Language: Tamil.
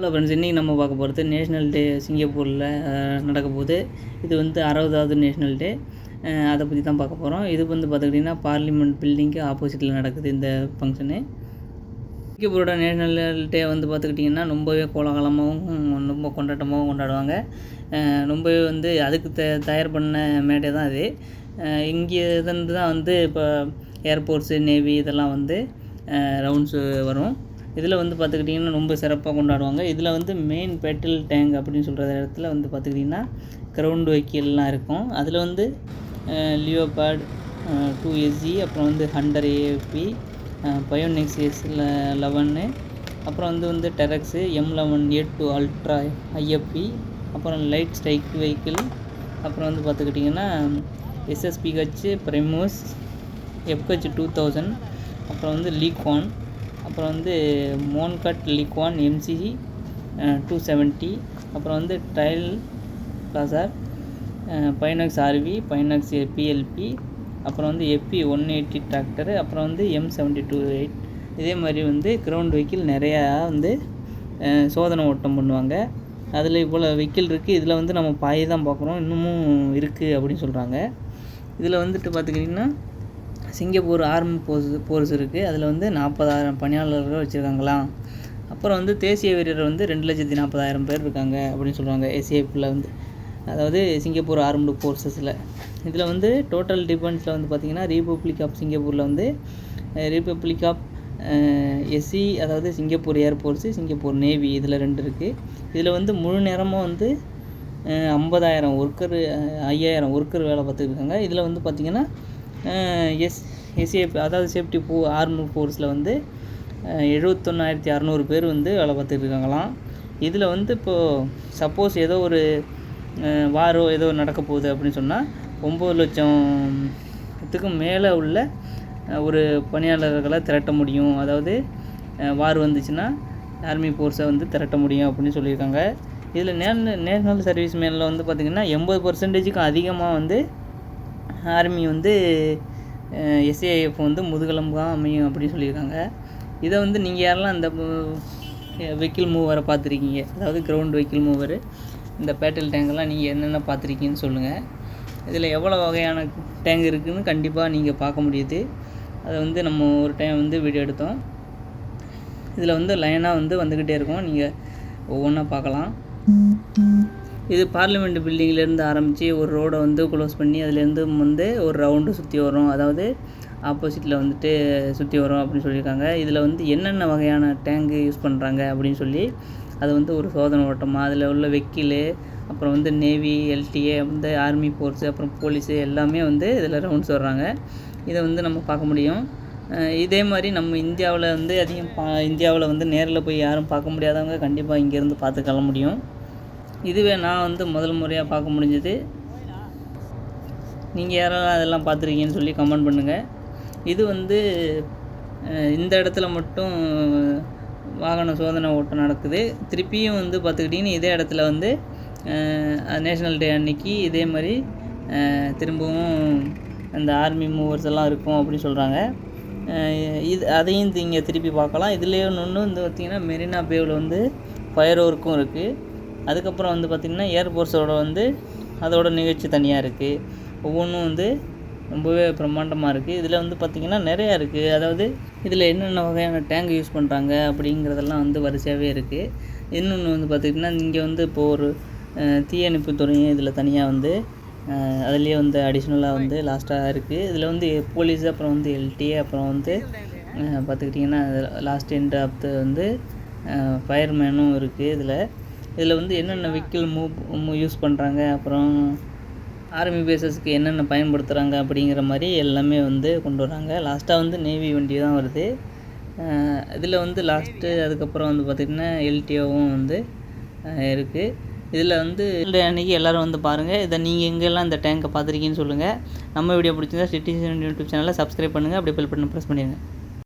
ஹலோ ஃப்ரெண்ட்ஸ் இன்றைக்கி நம்ம பார்க்க போகிறது நேஷ்னல் டே சிங்கப்பூரில் நடக்க போகுது. இது வந்து அறுபதாவது நேஷ்னல் டே அதை பற்றி தான் பார்க்க போகிறோம் இது வந்து பார்த்துக்கிட்டிங்கன்னா பார்லிமெண்ட் பில்டிங்க்கு ஆப்போசிட்டில் நடக்குது இந்த ஃபங்க்ஷனு சிங்கப்பூரோட நேஷ்னல் டே வந்து பார்த்துக்கிட்டிங்கன்னா ரொம்பவே கோலாகலமாகவும் ரொம்ப கொண்டாட்டமாகவும் கொண்டாடுவாங்க. ரொம்பவே வந்து அதுக்கு த தயார் பண்ண மேடை தான் அது. இங்கே இருந்து தான் வந்து இப்போ ஏர்போர்ட்ஸு நேவி இதெல்லாம் வந்து ரவுண்ட்ஸு வரும். இதில் வந்து பார்த்துக்கிட்டிங்கன்னா ரொம்ப சிறப்பாக கொண்டாடுவாங்க. இதில் வந்து மெயின் பெட்ரோல் டேங்க் அப்படின்னு சொல்கிற இடத்துல வந்து பார்த்துக்கிட்டிங்கன்னா கிரவுண்ட் வெஹிக்கிள்லாம் இருக்கும். அதில் வந்து லியோபேட் டூ எஸ்ஜி அப்புறம் வந்து Hunter AFV Bionix S eleven அப்புறம் வந்து வந்து Terrex M eleven A two ultra IFV அப்புறம் லைட் ஸ்ட்ரைக் வெஹிக்கிள் அப்புறம் வந்து பார்த்துக்கிட்டிங்கன்னா SSPH Primus FH two thousand அப்புறம் வந்து லீக்வான் அப்புறம் வந்து மோன்கட் லிக்வான் எம்சிஜி டூ செவன்ட்டி அப்புறம் வந்து Trailblazer Bionix ARV Bionix BLB அப்புறம் வந்து எப்பி ஒன் எயிட்டி டிராக்டரு அப்புறம் வந்து எம் செவன்ட்டி டூ எயிட் இதே மாதிரி வந்து கிரவுண்ட் வெஹிக்கிள் நிறையா வந்து சோதனை ஓட்டம் பண்ணுவாங்க. அதில் இவ்வளோ வெஹிக்கிள் இருக்குது இதில் வந்து நம்ம பாய் தான் பார்க்குறோம். இன்னமும் இருக்குது அப்படின்னு சொல்கிறாங்க இதில் வந்துட்டு பார்த்துக்கிட்டிங்கன்னா சிங்கப்பூர் ஆர்மி போர்ஸ் போர்ஸ் இருக்குது அதில் வந்து நாற்பதாயிரம் பணியாளர்கள் வச்சுருக்காங்களாம் அப்புறம் வந்து தேசிய வீரர் வந்து ரெண்டு லட்சத்தி நாற்பதாயிரம் பேர் இருக்காங்க அப்படின்னு சொல்கிறாங்க எஸ்ஏஎஃப்பில் வந்து. அதாவது சிங்கப்பூர் ஆர்ம்டு ஃபோர்ஸஸில் இதில் வந்து டோட்டல் டிஃபென்ஸில் வந்து பார்த்திங்கன்னா ரீபப்ளிக் ஆஃப் சிங்கப்பூரில் வந்து ரீபப்ளிக் ஆஃப் எஸ்சி அதாவது Singapore air force Singapore navy இதில் ரெண்டு இருக்குது இதில் வந்து முழு நேரமும் வந்து ஐம்பதாயிரம் ஒர்க்கர் ஐயாயிரம் ஒர்க்கர் வேலை பார்த்துருக்காங்க இதில் வந்து பார்த்திங்கன்னா எஸ் எஸ்ஏஎஃப் அதாவது சேஃப்டி ஃபோ ஆர்மி ஃபோர்ஸில் வந்து எழுபத்தொன்னாயிரத்தி அறநூறு பேர் வந்து வேலை பார்த்துட்டு இருக்காங்களாம். இதில் வந்து இப்போது சப்போஸ் ஏதோ ஒரு வாரோ ஏதோ நடக்க போகுது அப்படின்னு சொன்னால் ஒம்பது லட்சத்துக்கும் மேலே உள்ள ஒரு பணியாளர்களை திரட்ட முடியும். அதாவது வார் வந்துச்சுன்னா ஆர்மி ஃபோர்ஸை வந்து திரட்ட முடியும் அப்படின்னு சொல்லியிருக்காங்க. இதில் நேஷனல் நேஷ்னல் சர்வீஸ் மேனில் வந்து பார்த்திங்கன்னா எண்பது பர்சன்டேஜுக்கும் அதிகமாக வந்து ஆர்மி வந்து எஸ்ஏஎஃப் வந்து முதுகெலும்பாக அமையும் அப்படின்னு சொல்லியிருக்காங்க. இதை வந்து நீங்கள் யாரெல்லாம் இந்த வெஹிக்கிள் மூவரை பார்த்துருக்கீங்க? அதாவது கிரவுண்ட் வெஹிக்கிள் மூவர் இந்த பேட்டல் டேங்கெல்லாம் நீங்கள் என்னென்ன பார்த்துருக்கீங்கன்னு சொல்லுங்கள் இதில் எவ்வளோ வகையான டேங்க் இருக்குதுன்னு கண்டிப்பாக நீங்கள் பார்க்க முடியுது. அதை வந்து நம்ம ஒரு டைம் வந்து வீடியோ எடுத்தோம். இதில் வந்து லைனாக வந்து வந்துக்கிட்டே இருக்கும். நீங்கள் ஒவ்வொன்றா பார்க்கலாம். இது பார்லிமெண்ட் பில்டிங்லேருந்து ஆரம்பித்து ஒரு ரோடை வந்து க்ளோஸ் பண்ணி அதுலேருந்து வந்து ஒரு ரவுண்டு சுற்றி வரும். அதாவது ஆப்போசிட்டில் வந்துட்டு சுற்றி வரும் அப்படின்னு சொல்லியிருக்காங்க. இதில் வந்து என்னென்ன வகையான டேங்கு யூஸ் பண்ணுறாங்க அப்படின்னு சொல்லி அது வந்து ஒரு சோதனை ஓட்டமாக அதில் உள்ள வெக்கிலு அப்புறம் வந்து நேவி எல்டிஏ வந்து ஆர்மி ஃபோர்ஸு அப்புறம் போலீஸு எல்லாமே வந்து இதில் ரவுண்ட்ஸ் வர்றாங்க. இதை வந்து நம்ம பார்க்க முடியும். இதே மாதிரி நம்ம இந்தியாவில் வந்து அதிகம் பா இந்தியாவில் வந்து நேரில் போய் யாரும் பார்க்க முடியாதவங்க கண்டிப்பாக இங்கேருந்து பார்த்து கிளம்ப முடியும். இதுவே நான் வந்து முதல் முறையாக பார்க்க முடிஞ்சது. நீங்கள் யாரெல்லாம் அதெல்லாம் பார்த்துருக்கீங்கன்னு சொல்லி கமெண்ட் பண்ணுங்கள் இது வந்து இந்த இடத்துல மட்டும் வாகன சோதனை ஓட்டம் நடக்குது. திருப்பியும் வந்து பார்த்துக்கிட்டிங்கன்னா இதே இடத்துல வந்து நேஷ்னல் டே அன்னைக்கு இதே மாதிரி திரும்பவும் அந்த ஆர்மி மூவர்ஸ் எல்லாம் இருக்கும் அப்படின்னு சொல்கிறாங்க இது அதையும் இங்கே திருப்பி பார்க்கலாம். இதுலேயே ஒன்று வந்து பார்த்திங்கன்னா மெரினா பேவில் வந்து ஃபயர் ஒர்க்கும் இருக்குது அதுக்கப்புறம் வந்து பார்த்திங்கன்னா ஏர்ஃபோர்ஸோட வந்து அதோட நிகழ்ச்சி தனியாக இருக்குது ஒவ்வொன்றும் வந்து ரொம்பவே பிரம்மாண்டமாக இருக்குது இதில் வந்து பார்த்திங்கன்னா நிறையா இருக்குது அதாவது இதில் என்னென்ன வகையான டேங்க் யூஸ் பண்ணுறாங்க அப்படிங்கிறதெல்லாம் வந்து வரிசையாகவே இருக்குது இன்னொன்று வந்து பார்த்திங்கன்னா இங்கே வந்து இப்போது ஒரு தீயணைப்பு துறையும் இதில் தனியாக வந்து அதுலேயே வந்து அடிஷ்னலாக வந்து லாஸ்ட்டாக இருக்குது இதில் வந்து போலீஸ் அப்புறம் வந்து எல்டி அப்புறம் வந்து பார்த்துக்கிட்டிங்கன்னா லாஸ்ட் எண்ட் ஆஃப் த வந்து ஃபயர்மேனும் இருக்குது இதில். இதில் வந்து என்னென்ன வெஹிக்கிள் மூவ் யூஸ் பண்ணுறாங்க அப்புறம் ஆர்மி பேசஸ்க்கு என்னென்ன பயன்படுத்துகிறாங்க அப்படிங்கிற மாதிரி எல்லாமே வந்து கொண்டு வராங்க. லாஸ்ட்டாக வந்து நேவி வண்டி தான் வருது. இதில் வந்து லாஸ்ட்டு அதுக்கப்புறம் வந்து பார்த்திங்கன்னா எல்டிஓவும் வந்து இருக்குது இதில் வந்து அன்றைக்கி எல்லோரும் வந்து பாருங்கள் இதை நீங்கள் எங்கெல்லாம் இந்த டேங்கை பார்த்துருக்கீங்கன்னு சொல்லுங்கள் நம்ம வீடியோ பிடிச்சிருந்தா சிட்டிசன் யூடியூப் சேனலை சப்ஸ்கிரைப் பண்ணுங்கள் அப்படியே பெல் பட்டன் ப்ரெஸ் பண்ணிடுங்க.